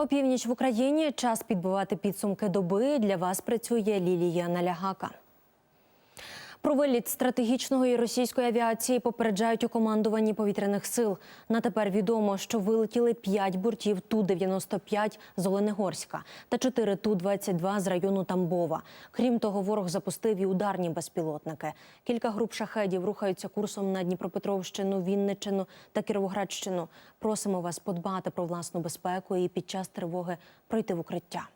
Опівніч в Україні час підбивати підсумки доби. Для вас працює Лілія Налягака. Про виліт стратегічної російської авіації попереджають у командуванні повітряних сил. На тепер відомо, що вилетіли 5 бортів Ту-95 з Оленегорська та 4 Ту-22 з району Тамбова. Крім того, ворог запустив і ударні безпілотники. Кілька груп шахедів рухаються курсом на Дніпропетровщину, Вінниччину та Кіровоградщину. Просимо вас подбати про власну безпеку і під час тривоги пройти в укриття.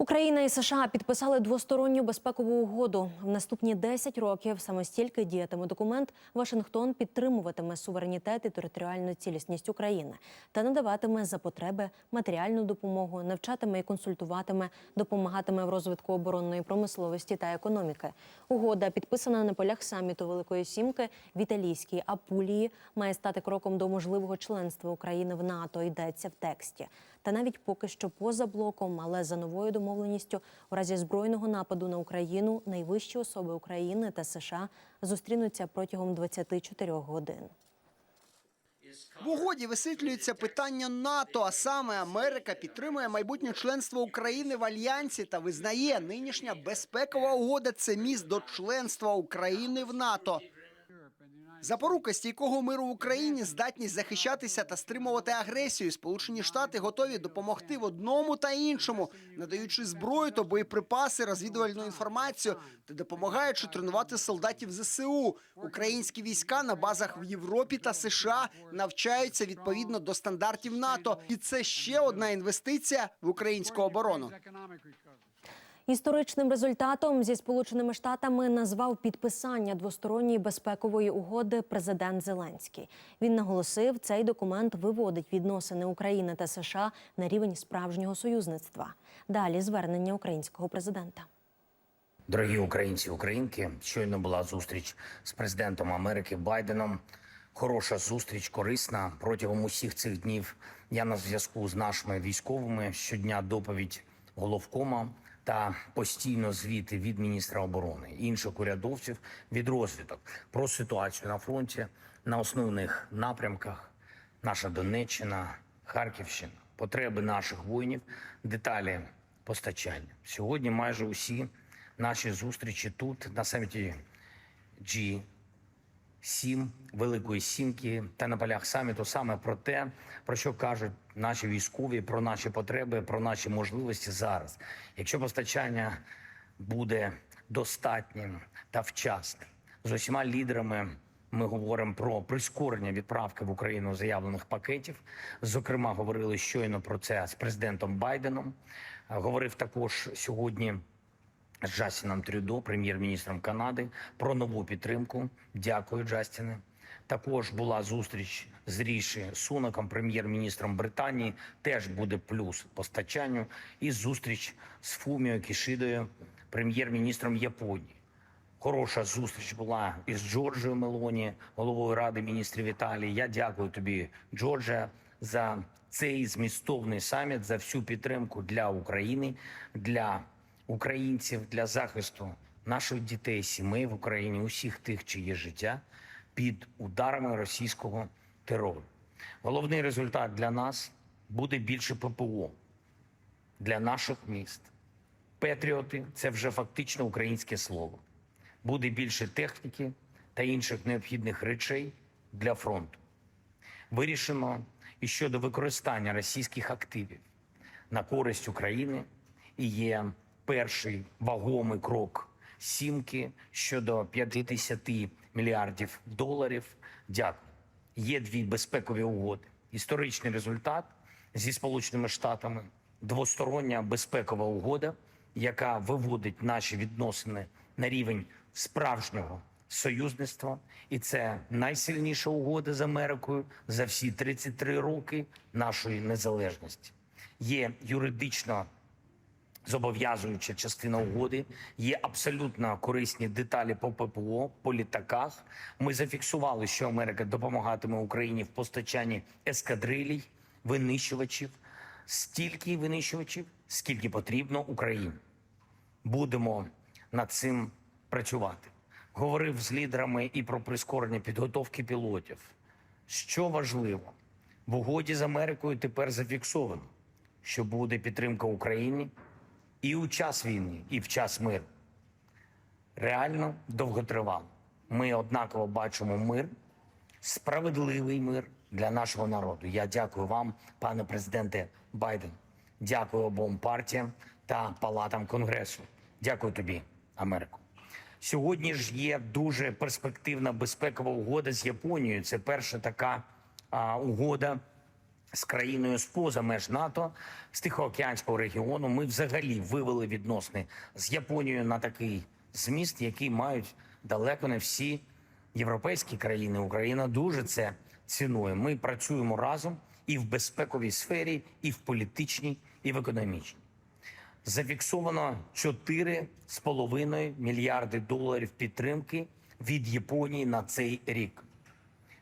Україна і США підписали двосторонню безпекову угоду. В наступні 10 років саме стільки діятиме документ. Вашингтон підтримуватиме суверенітет і територіальну цілісність України та надаватиме за потреби матеріальну допомогу, навчатиме і консультуватиме, допомагатиме в розвитку оборонної промисловості та економіки. Угода, підписана на полях саміту Великої Сімки в італійській Апулії, має стати кроком до можливого членства України в НАТО. Йдеться в тексті. Та навіть поки що поза блоком, але за новою домовленістю, у разі збройного нападу на Україну найвищі особи України та США зустрінуться протягом 24 годин. В угоді висвітлюється питання НАТО, а саме Америка підтримує майбутнє членство України в альянсі та визнає нинішня безпекова угода це міст до членства України в НАТО. Запорука стійкого миру в Україні, здатність захищатися та стримувати агресію. Сполучені Штати готові допомогти в одному та іншому, надаючи зброю та боєприпаси, розвідувальну інформацію та допомагаючи тренувати солдатів ЗСУ. Українські війська на базах в Європі та США навчаються відповідно до стандартів НАТО, і це ще одна інвестиція в українську оборону. Історичним результатом зі сполученими штатами назвав підписання двосторонньої безпекової угоди президент Зеленський. Він наголосив, цей документ виводить відносини України та США на рівень справжнього союзництва. Далі звернення українського президента. Дорогі українці українки, щойно була зустріч з президентом Америки Байденом. Хороша зустріч, корисна. Протягом усіх цих днів я на зв'язку з нашими військовими щодня доповідь головкома та постійно звіти від міністра оборони інших урядовців від розвиток про ситуацію на фронті на основних напрямках. Наша Донеччина, Харківщина, потреби наших воїнів, деталі постачання. Сьогодні майже усі наші зустрічі тут, на саміті G7, Великої Сімки та на полях саміту саме про те, про що кажуть наші військові, про наші потреби, про наші можливості зараз. Якщо постачання буде достатнім та вчасним, з усіма лідерами ми говоримо про прискорення відправки в Україну заявлених пакетів. Зокрема, говорили щойно про це з президентом Байденом. Говорив також сьогодні Джастіном Трюдо, прем'єр-міністром Канади, про нову підтримку. Дякую, Джастіне. Також була зустріч з Ріші Сунаком, прем'єр-міністром Британії. Теж буде плюс постачанню. І зустріч з Фуміо Кішидою, прем'єр-міністром Японії. Хороша зустріч була із Джорджією Мелоні, головою ради міністрів Італії. Я дякую тобі, Джорджія, за цей змістовний саміт, за всю підтримку для України, для українців, для захисту наших дітей, сімей в Україні, усіх тих, чиє життя під ударами російського терору. Головний результат для нас буде більше ППО для наших міст. Петріоти це вже фактично українське слово. Буде більше техніки та інших необхідних речей для фронту. Вирішено і щодо використання російських активів на користь України і є перший вагомий крок сімки щодо 50 мільярдів доларів. Дякую. Є дві безпекові угоди. Історичний результат зі Сполученими Штатами, двостороння безпекова угода, яка виводить наші відносини на рівень справжнього союзництва, і це найсильніша угода з Америкою за всі 33 роки нашої незалежності. Є юридично зобов'язуюча частина угоди. Є абсолютно корисні деталі по ППО, по літаках. Ми зафіксували, що Америка допомагатиме Україні в постачанні ескадрилій, винищувачів, стільки винищувачів, скільки потрібно Україні. Будемо над цим працювати. Говорив з лідерами і про прискорення підготовки пілотів. Що важливо, В угоді з Америкою тепер зафіксовано, що буде підтримка Україні і у час війни, і в час миру. Реально довготривало. Ми однаково бачимо мир, справедливий мир для нашого народу. Я дякую вам, пане президенте Байден. Дякую обом партіям та палатам Конгресу. Дякую тобі, Америко. Сьогодні ж є дуже перспективна безпекова угода з Японією. Це перша така а, угода з країною з-поза меж НАТО, з Тихоокеанського регіону. Ми взагалі вивели відносини з Японією на такий зміст, який мають далеко не всі європейські країни. Україна дуже це цінує. Ми працюємо разом і в безпековій сфері, і в політичній, і в економічній. Зафіксовано 4,5 мільярди доларів підтримки від Японії на цей рік.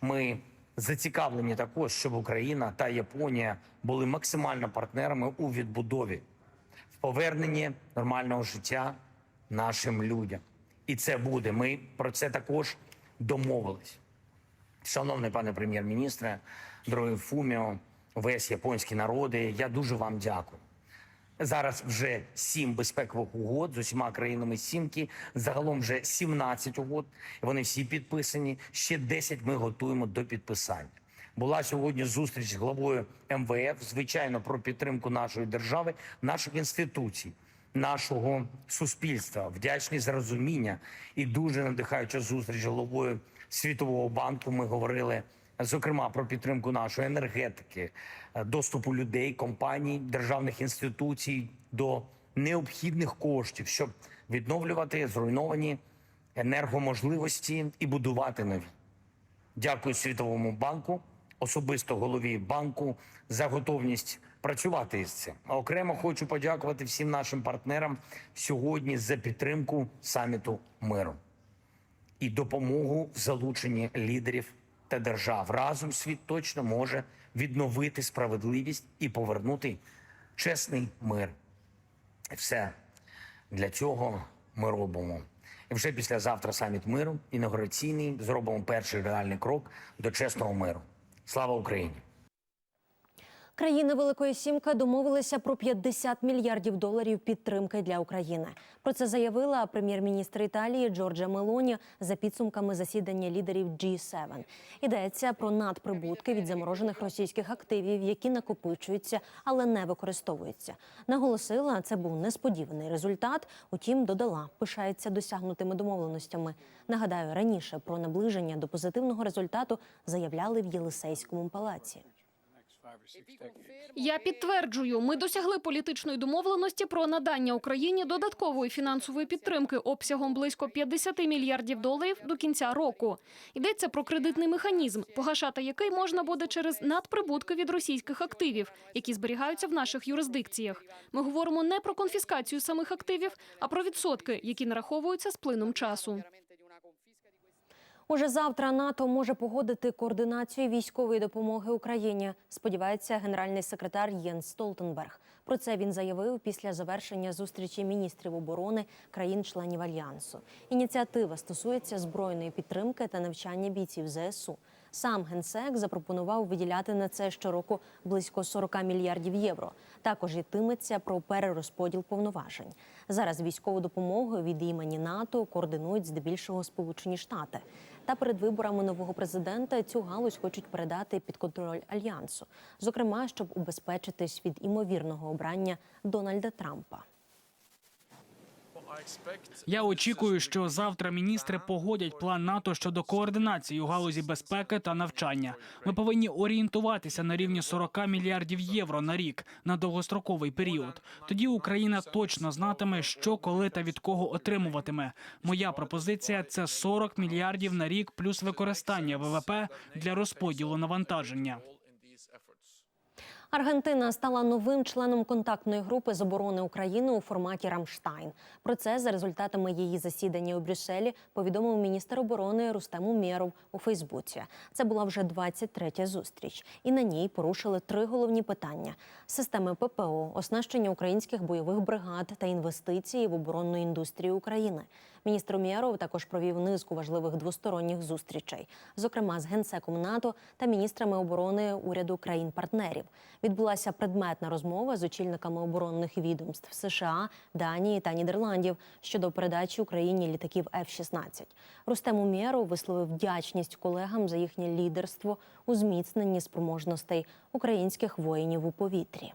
Ми зацікавлені також, щоб Україна та Японія були максимально партнерами у відбудові, в поверненні нормального життя нашим людям. І це буде. Ми про це також домовились. Шановний пане прем'єр-міністре, дорогий Фуміо, весь японський народи, я дуже вам дякую. Зараз вже сім безпекових угод з усіма країнами сімки. Загалом вже 17 угод. Вони всі підписані. Ще 10 ми готуємо до підписання. Була сьогодні зустріч з главою МВФ, звичайно, про підтримку нашої держави, наших інституцій, нашого суспільства. Вдячні за розуміння і дуже надихаюча зустріч з головою Світового банку. Ми говорили зокрема про підтримку нашої енергетики, е, доступу людей, компаній, державних інституцій до необхідних коштів, щоб відновлювати зруйновані енергоможливості і будувати нові. Дякую Світовому банку, особисто голові банку за готовність працювати із цим. А окремо хочу подякувати всім нашим партнерам сьогодні за підтримку саміту миру і допомогу в залученні лідерів та держав. Разом світ точно може відновити справедливість і повернути чесний мир. І все для цього ми робимо. І вже післязавтра саміт миру, інаугураційний, зробимо перший реальний крок до чесного миру. Слава Україні! Країни Великої Сімки домовилися про 50 мільярдів доларів підтримки для України. Про це заявила прем'єр-міністр Італії Джорджа Мелоні за підсумками засідання лідерів G7. Йдеться про надприбутки від заморожених російських активів, які накопичуються, але не використовуються. Наголосила, це був несподіваний результат. Утім, додала, пишається досягнутими домовленостями. Нагадаю, раніше про наближення до позитивного результату заявляли в Єлисейському палаці. Я підтверджую, ми досягли політичної домовленості про надання Україні додаткової фінансової підтримки обсягом близько 50 мільярдів доларів до кінця року. Йдеться про кредитний механізм, погашати який можна буде через надприбутки від російських активів, які зберігаються в наших юрисдикціях. Ми говоримо не про конфіскацію самих активів, а про відсотки, які нараховуються з плином часу. Уже завтра НАТО може погодити координацію військової допомоги Україні. Сподівається генеральний секретар Єнс Столтенберг. Про це він заявив після завершення зустрічі міністрів оборони країн-членів альянсу. Ініціатива стосується збройної підтримки та навчання бійців ЗСУ. Сам генсек запропонував виділяти на це щороку близько 40 мільярдів євро. Також йтиметься про перерозподіл повноважень. Зараз військову допомогу від імені НАТО координують здебільшого Сполучені Штати. Та перед виборами нового президента цю галузь хочуть передати під контроль альянсу, зокрема, щоб убезпечитись від імовірного обрання Дональда Трампа. Я очікую, що завтра міністри погодять план НАТО щодо координації у галузі безпеки та навчання. Ми повинні орієнтуватися на рівні 40 мільярдів євро на рік на довгостроковий період. Тоді Україна точно знатиме, що коли та від кого отримуватиме. Моя пропозиція це 40 мільярдів на рік плюс використання ВВП для розподілу навантаження. Аргентина стала новим членом контактної групи з оборони України у форматі Рамштайн. Про це за результатами її засідання у Брюсселі повідомив міністр оборони Рустем Умєров у Фейсбуці. Це була вже 23-я зустріч, і на ній порушили три головні питання: системи ППО, оснащення українських бойових бригад та інвестиції в оборонну індустрію України. Міністр Умєров також провів низку важливих двосторонніх зустрічей, зокрема з генсеком НАТО та міністрами оборони уряду країн-партнерів. Відбулася предметна розмова з очільниками оборонних відомств США, Данії та Нідерландів щодо передачі Україні літаків F-16. Рустем Умєров висловив вдячність колегам за їхнє лідерство у зміцненні спроможностей українських воїнів у повітрі.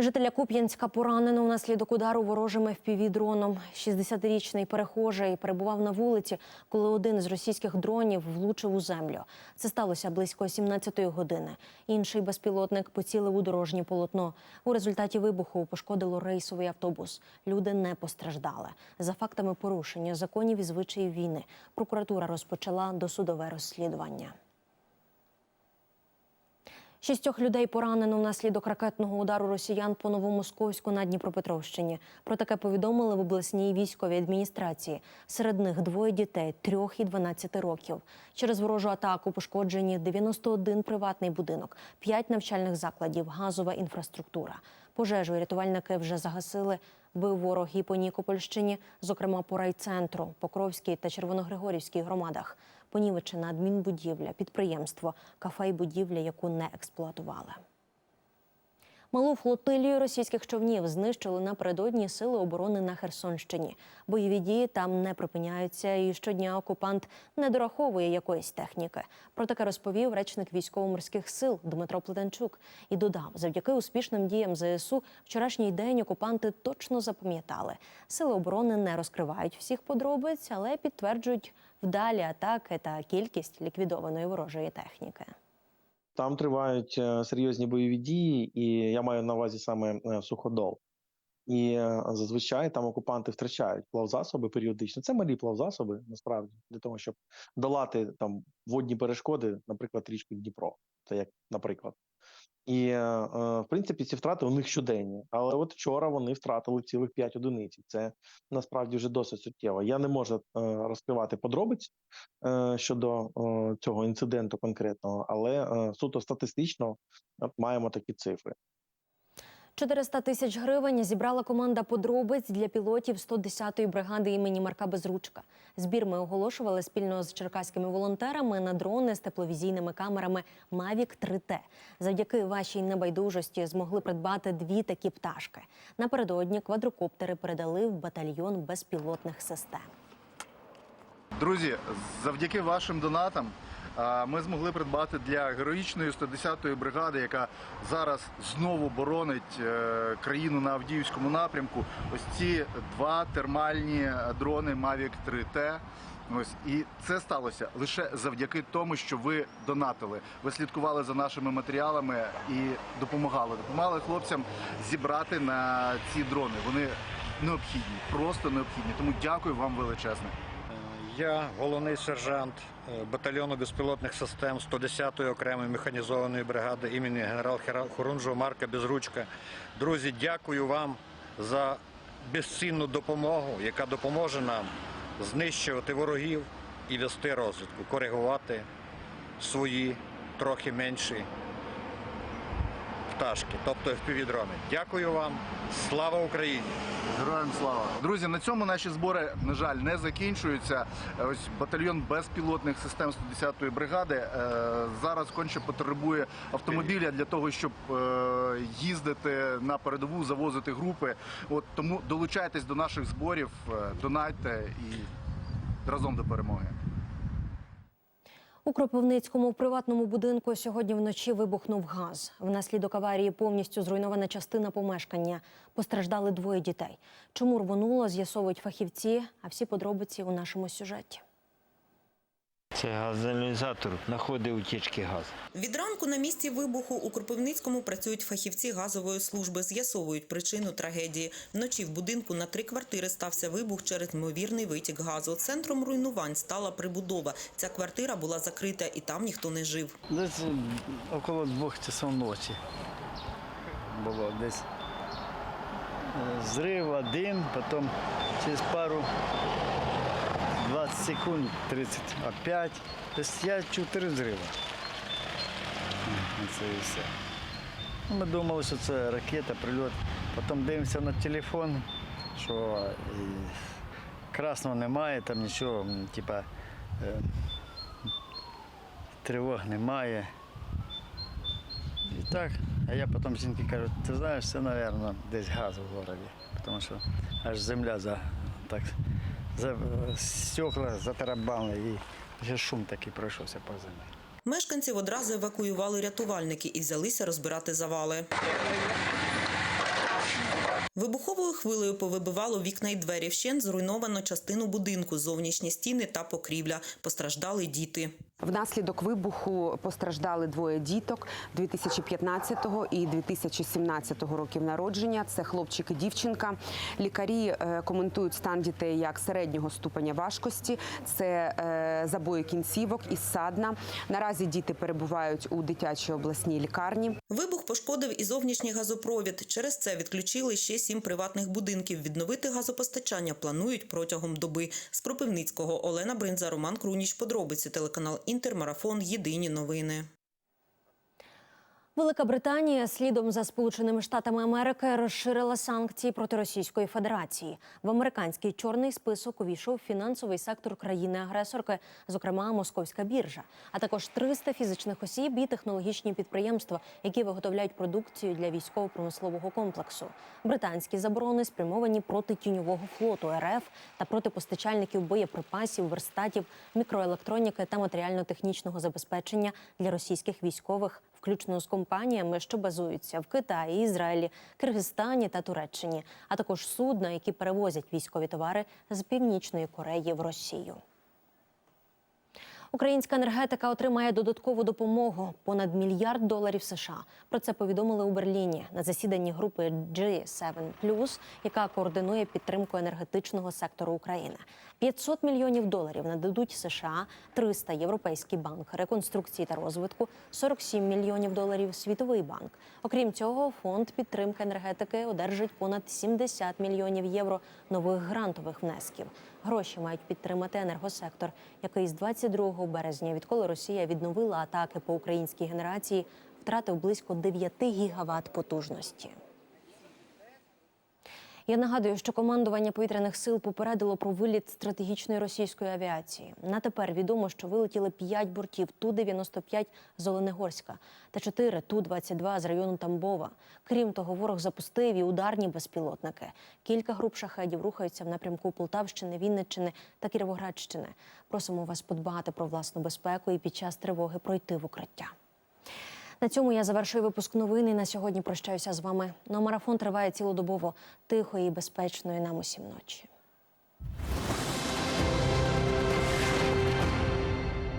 Жителя Куп'янська поранено внаслідок удару ворожим FPV-дроном. 60-річний перехожий перебував на вулиці, коли один з російських дронів влучив у землю. Це сталося близько 17-ї години. Інший безпілотник поцілив у дорожнє полотно. У результаті вибуху пошкодило рейсовий автобус. Люди не постраждали. За фактами порушення законів і звичаїв війни прокуратура розпочала досудове розслідування. Шістьох людей поранено внаслідок ракетного удару росіян по Новомосковську на Дніпропетровщині. Про таке повідомили в обласній військовій адміністрації. Серед них двоє дітей трьох і 12 років. Через ворожу атаку пошкоджені 91 приватний будинок, 5 навчальних закладів, газова інфраструктура. Пожежу рятувальники вже загасили. Бив ворог і по Нікопольщині, зокрема по райцентру, Покровській та Червоногригорівській громадах. Понівечена адмінбудівля, підприємство, кафе і будівля, яку не експлуатували. Малу флотилію російських човнів знищили напередодні сили оборони на Херсонщині. Бойові дії там не припиняються, і щодня окупант не дораховує якоїсь техніки. Про таке розповів речник військово-морських сил Дмитро Плетенчук і додав, завдяки успішним діям ЗСУ вчорашній день окупанти точно запам'ятали. Сили оборони не розкривають всіх подробиць, але підтверджують вдалі атаки та кількість ліквідованої ворожої техніки. Там тривають е, серйозні бойові дії, і я маю на увазі саме е, суходол. І е, зазвичай там окупанти втрачають плавзасоби періодично. Це малі плавзасоби, насправді, для того, щоб долати там водні перешкоди, наприклад, річку Дніпро. Це як наприклад. І е, е, в принципі ці втрати у них щоденні. Але от вчора вони втратили цілих 5 одиниць. Це насправді вже досить суттєво. Я не можу е, розкривати подробиць щодо цього інциденту конкретного, але суто статистично маємо такі цифри. 400 тисяч гривень зібрала команда подробиць для пілотів 110-ї бригади імені Марка Безручка. Збір ми оголошували спільно з черкаськими волонтерами на дрони з тепловізійними камерами Mavic 3T. Завдяки вашій небайдужості змогли придбати дві такі пташки. Напередодні квадрокоптери передали в батальйон безпілотних систем. Друзі, завдяки вашим донатам ми змогли придбати для героїчної 110-ї бригади, яка зараз знову боронить е, країну на Авдіївському напрямку. Ось ці два термальні дрони Mavic 3T. Ось і це сталося лише завдяки тому, що ви донатили. Ви слідкували за нашими матеріалами і допомагали. Допомагали хлопцям зібрати на ці дрони. Вони необхідні, просто необхідні. Тому дякую вам величезне. Я головний сержант е, батальйону безпілотних систем 110-ї окремої механізованої бригади імені генерал-хорунжого Марка Безручка. Друзі, дякую вам за безцінну допомогу, яка допоможе нам знищувати ворогів і вести розвідку, коригувати свої трохи менші пташки, тобто FPV-дрони. Дякую вам. Слава Україні! Героям слава друзі. На цьому наші збори на жаль не закінчуються. Ось батальйон безпілотних систем 110-ї бригади е, зараз конче потребує автомобіля для того, щоб е, їздити на передову, завозити групи. От тому долучайтесь до наших зборів, е, донайте і разом до перемоги. У Кропивницькому приватному будинку сьогодні вночі вибухнув газ. Внаслідок аварії повністю зруйнована частина помешкання. Постраждали двоє дітей. Чому рвонуло, з'ясовують фахівці, а всі подробиці у нашому сюжеті. Це газоаналізатор знаходить утічки газу. Від ранку на місці вибуху у Кропивницькому працюють фахівці газової служби, з'ясовують причину трагедії. Вночі в будинку на три квартири стався вибух через ймовірний витік газу. Центром руйнувань стала прибудова. Ця квартира була закрита і там ніхто не жив. Десь около двох часов ночі було десь е, зрив один, потім через пару 20 секунд, 30 опять. Тобто я чув три. Це і все. Ми думали, що це ракета, прильот. Потім дивимося на телефон, що красного немає, там нічого, типа е, тривог немає. І так, а я потім жінки кажу, ти знаєш, це, мабуть, десь газ в місті, тому що аж земля за, так, стекла затарабанили і вже шум такий пройшовся по землі. Мешканців одразу евакуювали рятувальники і взялися розбирати завали. Вибуховою хвилею повибивало вікна й двері. Вщент зруйновано частину будинку, зовнішні стіни та покрівля. Постраждали діти. Внаслідок вибуху постраждали двоє діток 2015 і 2017 років народження. Це хлопчик і дівчинка. Лікарі е, коментують стан дітей як середнього ступеня важкості. Це е, забої кінцівок і садна. Наразі діти перебувають у дитячій обласній лікарні. Вибух пошкодив і зовнішній газопровід. Через це відключили ще сім приватних будинків. Відновити газопостачання планують протягом доби. З Кропивницького Олена Бринза, Роман Круніч. Подробиці телеканал Інтермарафон. Єдині новини. Велика Британія слідом за Сполученими Штатами Америки розширила санкції проти Російської Федерації. В американський чорний список увійшов фінансовий сектор країни-агресорки, зокрема московська біржа, а також 300 фізичних осіб і технологічні підприємства, які виготовляють продукцію для військово-промислового комплексу. Британські заборони спрямовані проти тіньового флоту РФ та проти постачальників боєприпасів, верстатів, мікроелектроніки та матеріально-технічного забезпечення для російських військових включно з компаніями, що базуються в Китаї, Ізраїлі, Киргизстані та Туреччині, а також судна, які перевозять військові товари з північної Кореї в Росію. Українська енергетика отримає додаткову допомогу понад мільярд доларів США. Про це повідомили у Берліні на засіданні групи G7+, яка координує підтримку енергетичного сектору України. 500 мільйонів доларів нададуть США, 300 – Європейський банк реконструкції та розвитку, 47 мільйонів доларів Світовий банк. Окрім цього, фонд підтримки енергетики одержить понад 70 мільйонів євро нових грантових внесків. Гроші мають підтримати енергосектор, який з 22 березня, відколи Росія відновила атаки по українській генерації, втратив близько 9 гігават потужності. Я нагадую, що командування повітряних сил попередило про виліт стратегічної російської авіації. На тепер відомо, що вилетіли 5 бортів Ту-95 з Оленегорська та 4 Ту-22 з району Тамбова. Крім того, ворог запустив і ударні безпілотники. Кілька груп шахедів рухаються в напрямку Полтавщини, Вінниччини та Кіровоградщини. Просимо вас подбати про власну безпеку і під час тривоги пройти в укриття. На цьому я завершую випуск новини. на сьогодні прощаюся з вами. Но марафон триває цілодобово тихої і безпечної нам усім ночі.